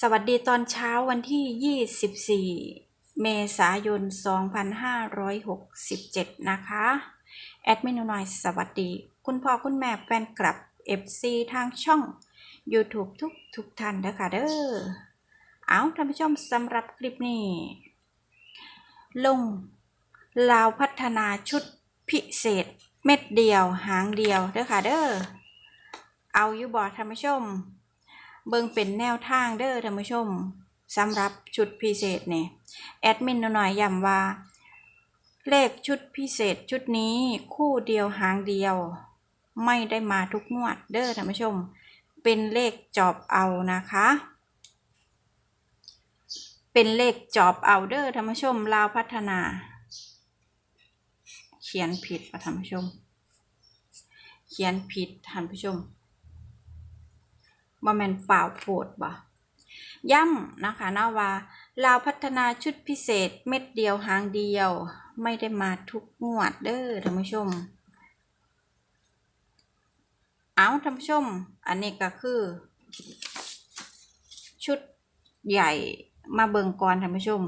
สวัสดีตอนเช้าวันที่ 24 เมษายน 2567 นะคะ แอดมินหน่อยสวัสดี คุณพ่อคุณแม่แฟนคลับ FC ทางช่อง YouTube ทุกทุกท่านเด้อค่ะเด้อ เอาท่านผู้ชมสำหรับคลิปนี้ ลงลาวพัฒนาชุดพิเศษ เม็ดเดียวหางเดียวเด้อค่ะเด้อ เอาอยู่บอท่านผู้ชม เบิ่งเป็นแนวทางเด้อท่านผู้ชมสำหรับชุดพิเศษเนี่ยแอดมินหน่อยย้ำว่า เลขชุดพิเศษชุดนี้คู่เดียวหางเดียว ไม่ได้มาทุกงวดเด้อท่านผู้ชม เป็นเลขจอบเอานะคะ เป็นเลขจอบเอาเด้อท่านผู้ชมลาวพัฒนา เขียนผิดป่ะท่านผู้ชม เขียนผิดท่านผู้ชม บ่แม่นฝ่าวโพดบ่ย่ำนะคะนะว่าลาวพัฒนาชุดพิเศษเม็ดเดียวหางเดียว ไม่ได้มาทุกงวดเด้อท่านผู้ชม เอาท่านผู้ชม อันนี้ก็คือ ชุดใหญ่มาเบิงก่อนท่านผู้ชม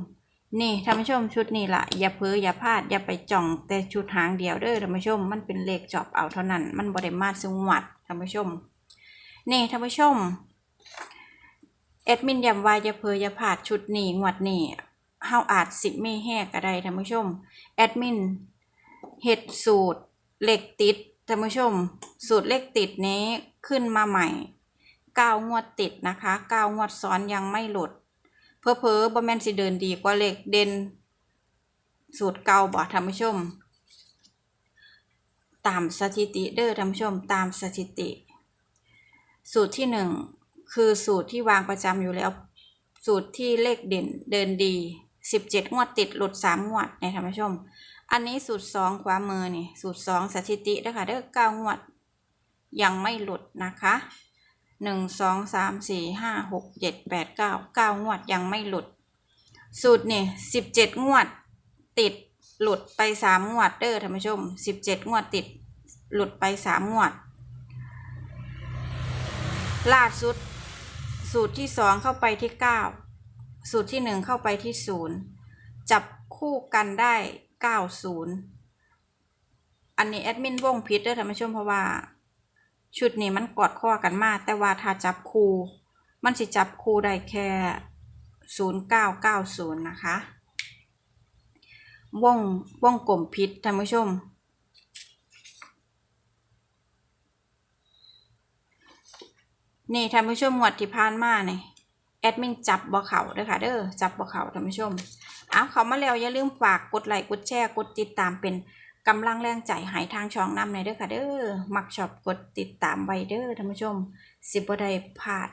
นี่ท่านผู้ชมชุดนี้ละอย่าเพ้ออย่าพลาดอย่าไปจ่องแต่ชุดหางเดียวเด้อท่านผู้ชม มันเป็นเลขจอบเอาเท่านั้น มันบ่ได้มาสุงวัดท่านผู้ชม นี่ท่านผู้ชมแอดมินย้ำว่าอย่าเพออย่าพลาดชุดนี้งวดนี้เฮาอาจสิไม่แหกก็ได้ท่านผู้ชมแอดมินเฮ็ดสูตรเหลขติดท่านผู้ชม สูตรเลขติดนี้ขึ้นมาใหม่เก้างวดติดนะคะเก้างวดซ้อนยังไม่หลุด เพอเพอๆบ่แมนสิเดินดีกว่าเลขเด่นสูตรเก่าบ่ท่านผู้ชม ตามสถิติเด้อท่านผู้ชม ตามสถิติ สูตรที่หนึ่งคือสูตรที่วางประจำอยู่แล้ว สูตรที่เลขเด่นเดินดีสิบเจ็ดงวดติดหลุดสามงวดในท่านผู้ชม อันนี้สูตรสองขวามือนี่สูตรสองสถิตินะคะเด้เก้างวด ยังไม่หลุดนะคะหนึ่งสองสามสี่ห้าหกเจ็ดแปดเก้าเก้างวดยังไม่หลุด สูตรนี่สิบเจ็ดงวดติดหลุดไปสามงวดเด้อท่านผู้ชมสิบเจ็ดงวดติดหลุดไปสามงวด ล่าสุด สูตรที่สองเข้าไปที่เก้าสูตรที่หนึ่งเข้าไปที่ศูนย์จับคู่กันได้เก้าศูนย์อันนี้แอดมินวงผิดเด้อท่านผู้ชมเพราะว่า ชุดนี้มันกอดข้อกันมาก แต่ว่าถ้าจับคู่ มันสิจับคู่ได้แค่ศูนย์เก้าเก้าศูนย์นะคะ วงวงกลมผิดท่านผู้ชม นี่ท่านผู้ชมงวดที่ผ่านมาเนี่ยแอดมินจับบ่เขาเด้อค่ะเด้อจับบ่เขาท่านผู้ชมเอาเขามาแล้วอย่าลืมฝากกดไลค์กดแชร์กดติดตามเป็นกำลังแรงใจหายทางช่องนำในเด้อค่ะเด้อมักชอบกดติดตามไว้เด้อท่านผู้ชม สิบได้พลาด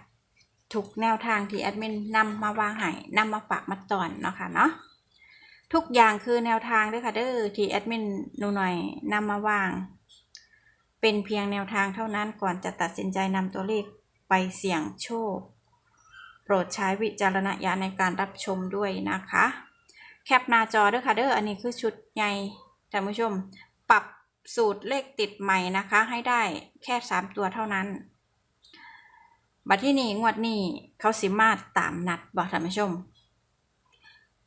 ทุกแนวทางที่แอดมินนำมาวางให้นำมาฝากมาตอนเนาะค่ะเนาะทุกอย่างคือแนวทางด้อค่ะเด้อที่แอดมินหนูหน่อยนำมาวาง เป็นเพียงแนวทางเท่านั้นก่อนจะตัดสินใจนำตัวเลข ไปเสี่ยงโชค โปรดใช้วิจารณญาณในการรับชมด้วยนะคะ แคปหน้าจอด้วยค่ะเด้ออันนี้คือชุดใหญ่ท่านผู้ชม ปรับสูตรเลขติดใหม่นะคะ ให้ได้แค่ 3 ตัวเท่านั้น บัดที่นี่งวดนี้เขาสิมาตามนัดบอกท่านผู้ชม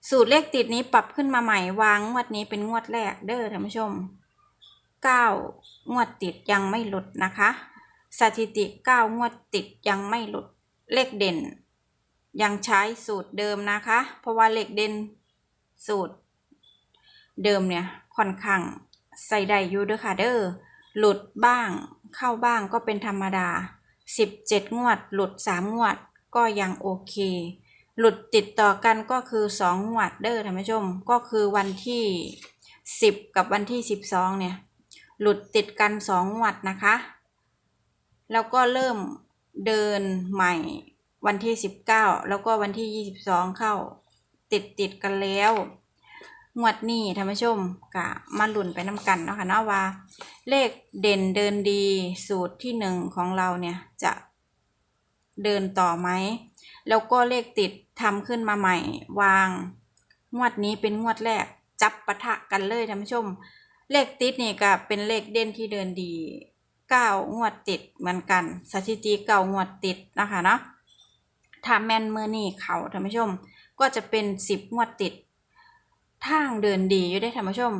สูตรเลขติดนี้ปรับขึ้นมาใหม่วางงวดนี้เป็นงวดแรกเด้อท่านผู้ชม9งวดติดยังไม่หลุดนะคะ สถิติ 9 งวดติดยังไม่หลุดเลขเด่น ยังใช้สูตรเดิมนะคะ เพราะว่าเลขเด่นสูตร เดิมเนี่ยค่อนข้างใส่ได้อยู่ด้วยค่ะเด้อหลุดบ้างเข้าบ้างก็เป็นธรรมดา 17 งวด หลุด 3 งวดก็ยังโอเค หลุดติดต่อกันก็คือ 2 งวดเด้อท่านผู้ชมก็คือวันที่ 10 กับวันที่ 12 เนี่ย หลุดติดกัน 2 งวดนะคะ แล้วก็เริ่มเดินใหม่วันที่ 19 แล้วก็วันที่ 22 เข้าติดติดกันแล้วงวดนี้ท่านผู้ชมกะมาลุ่นไปน้ำกันเนาะค่ะเนาะว่า เลขเด่นเดินดีสูตรที่หนึ่งของเราเนี่ยจะเดินต่อไหม แล้วก็เลขติดทำขึ้นมาใหม่ วาง งวดนี้เป็นงวดแรกจับปะทะกันเลยท่านผู้ชม เลขติดนี่ก็เป็นเลขเด่นที่เดินดี เก้างวดติดเหมือนกัน สถิติเก้างวดติดนะคะเนาะถ้าแม่นมือนี่เขาท่านผู้ชม ก็จะเป็นสิบงวดติดทางเดินดีอยู่ได้ท่านผู้ชม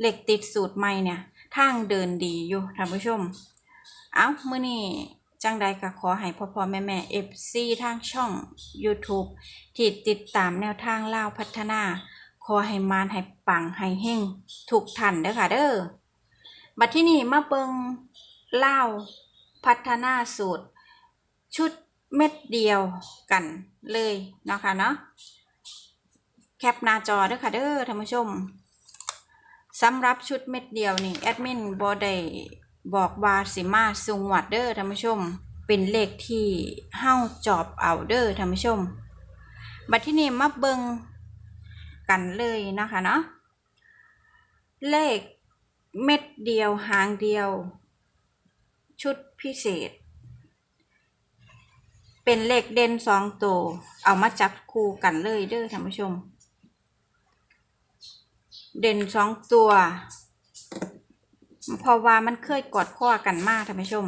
เหล็กติดสูตรใหม่เนี่ยทางเดินดีอยู่ท่านผู้ชม เอ้ามือนี่จังใดก็ขอให้พ่อพ่อแม่แม่เอฟซีทางช่อง YouTube ที่ติดตามแนวทางเล่าพัฒนา ขอให้มานให้ปังให้เฮงถูกทันเด้อค่ะเด้อ บัดที่นี่มาเบิงเล่าพัฒนาสูตร ชุดเม็ดเดียวกันเลยเนาะค่ะเนาะแคปหน้าจอเด้อค่ะเด้อท่านผู้ชมสำหรับชุดเม็ดเดียวนี่แอดมินบอได้บอกว่าสิมาสุงวัดเด้อท่านผู้ชม เป็นเลขที่เฮ้าจอบเอาเด้อท่านผู้ชมบัดที่นี่มาเบิงกันเลยนะคะเนาะเลข เม็ดเดียวหางเดียว ชุดพิเศษ เป็นเลขเด่นสองตัว เอามาจับคู่กันเลยเด้อท่านผู้ชม เด่นสองตัวพราะว่ามันเคยกอดข้อกันมากท่านผู้ชม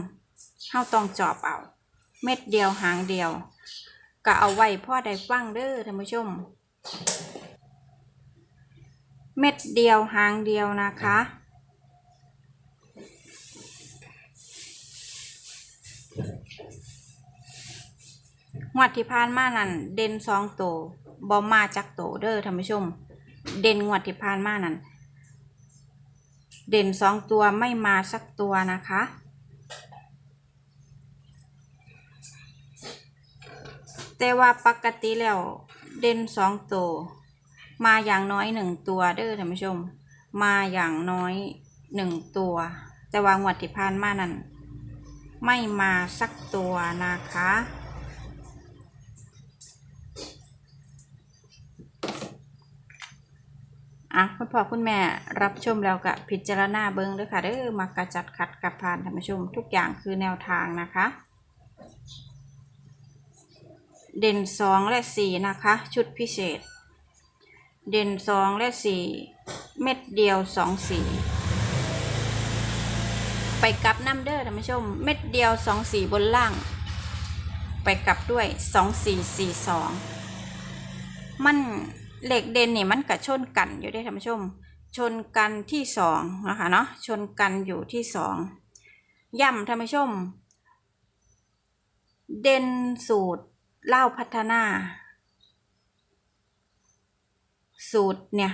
เฮาต้องจอบเอา เม็ดเดียวหางเดียว ก็เอาไว้พ่อได้ฟังเด้อท่านผู้ชม เม็ดเดียวหางเดียวนะคะ งวดที่ผ่านมานั่นเด่นสองตัวบอมาจากโตเด้อท่านผู้ชม เด่นงวดที่ผ่านมานั่นเด่นสองตัวไม่มาสักตัวนะคะ แต่ว่าปกติแล้วเด่นสองตัวมาอย่างน้อยหนึ่งตัวเด้อท่านผู้ชม มาอย่างน้อยหนึ่งตัว แต่ว่างวดที่ผ่านมานั่นไม่มาสักตัวนะคะ อะคุณพ่อคุณแม่รับชมแล้วก็พิจารณาเบิ้งด้วยค่ะเด้อมากระจัดขัดกับผ่านธรรมชมทุกอย่างคือแนวทางนะคะ เด่นสองและสี่นะคะ ชุดพิเศษ เด่นสองและสี่เม็ดเดียวสองสีไปกลับน้ำเด้อท่านผู้ชม เม็ดเดียวสองสีบนล่าง ไปกลับด้วยสองสี่สี่สองมัน เหล็กเด่นนี่มันกะชนกันอยู่ได้ท่านผู้ชม ชนกันที่สองนะคะเนาะชนกันอยู่ที่สองย่ำท่านผู้ชม เด่นสูตรเล่าพัฒนา สูตรเนี่ย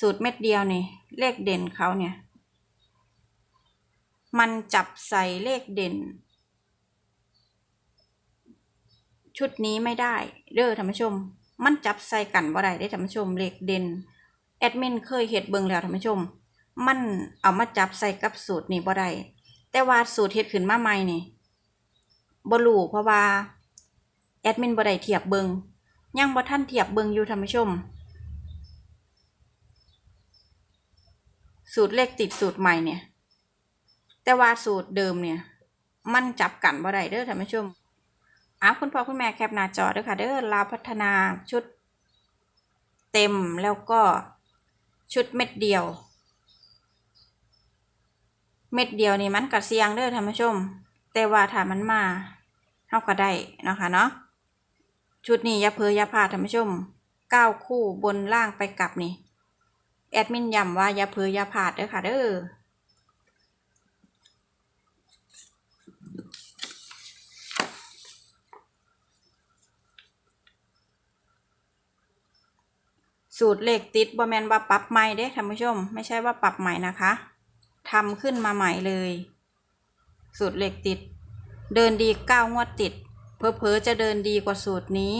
สูตรเม็ดเดียวนี่เลขเด่นเขาเนี่ย มันจับใส่เลขเด่น ชุดนี้ไม่ได้เด้อท่านผู้ชม มันจับใส่กันบ่ได้ได้ท่านผู้ชมเลขเด่นแอดมินเคยเฮ็ดเบิ่งแล้วท่านผู้ชม มันเอามาจับใส่กับสูตรนี้บ่ได้แต่ว่าสูตรเฮ็ดขึ้นมาใหม่นี่บ่รู้เพราะว่าแอดมินบ่ได้เทียบเบิงยังบ่ทันเทียบเบิงอยู่ท่านผู้ชม สูตรเลขติดสูตรใหม่เนี่ย แต่ว่าสูตรเดิมเนี่ย มันจับกันบ่ได้เด้อท่านผู้ชม อ้าคุณพ่อคุณแม่แคปหน้าจอด้วยค่ะเด้อลาวพัฒนาชุดเต็มแล้วก็ชุดเม็ดเดียว เม็ดเดียวนี่มันกัดเสียงเด้อท่านผู้ชม แต่ว่าถ้ามันมาเฮาก็ได้นะคะเนาะชุดนี้อย่าเพออย่าพลาดท่านผู้ชมเก้าคู่บนล่างไปกลับนี่แอดมินย้ำว่าอย่าเพออย่าพลาดเด้อค่ะเด้อ สูตรเลขติดบ่แมนว่าปรับใหม่เด้ท่านผู้ชม ไม่ใช่ว่าปรับใหม่นะคะทำขึ้นมาใหม่เลย สูตรเลขติด เดินดีเก้างวดติด เพอๆจะเดินดีกว่าสูตรนี้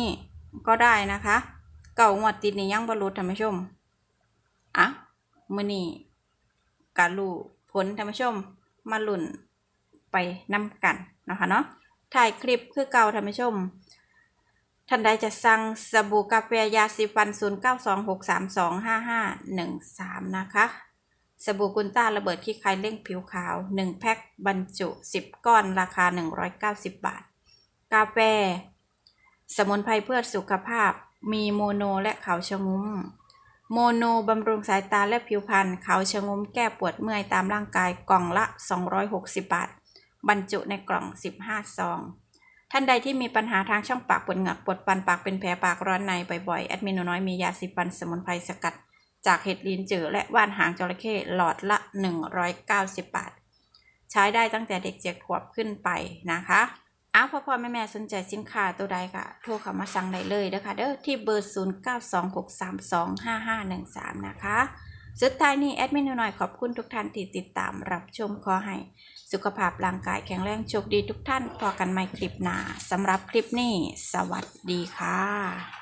ก็ได้นะคะเก้างวดติดนี่ยังบรรลุท่านผู้ชมอะมือนี้กาลูผลท่านผู้ชมมาหลุ่นไปนำกันนะคะเนาะถ่ายคลิปคือเก่าท่านผู้ชม ท่านใดจะสั่งสบู่กาแฟยาสีฟัน 0926325513 นะคะ สบู่กุนต้าระเบิดขี้ใครเร่งผิวขาว 1 แพ็คบรรจุ 10 ก้อนราคา 190 บาท กาแฟ สมุนไพรเพื่อสุขภาพ มีโมโนและขาวชะงุ้ม โมโนบำรุงสายตาและผิวพรรณขาวชะงุ้มแก้ปวดเมื่อยตามร่างกายกล่องละ 260 บาท บรรจุในกล่อง 15 ซอง ท่านใดที่มีปัญหาทางช่องปากปวดเหงือกปวดปันปากเป็นแผลปากร้อนในบ่อยๆแอดมินน้อยมียาสีฟันสมุนไพรสกัด จากเห็ดลินจือและว่านหางจระเข้หลอดละ 190 บาท ใช้ได้ตั้งแต่เด็กเจ็ดขวบขึ้นไปนะคะอ้าวพ่อพ่อแม่แม่สนใจสินค้าตัวใดก็โทรเข้ามาสั่งได้เลยเด้อค่ะเด้อที่เบอร์ 0926325513 นะคะ สุดท้ายนี้แอดมินหนูน้อยขอบคุณทุกท่านที่ติดตามรับชมขอให้ สุขภาพร่างกายแข็งแรงโชคดีทุกท่านพอกันใหม่คลิปหน้าสำหรับคลิปนี้ สวัสดีค่ะ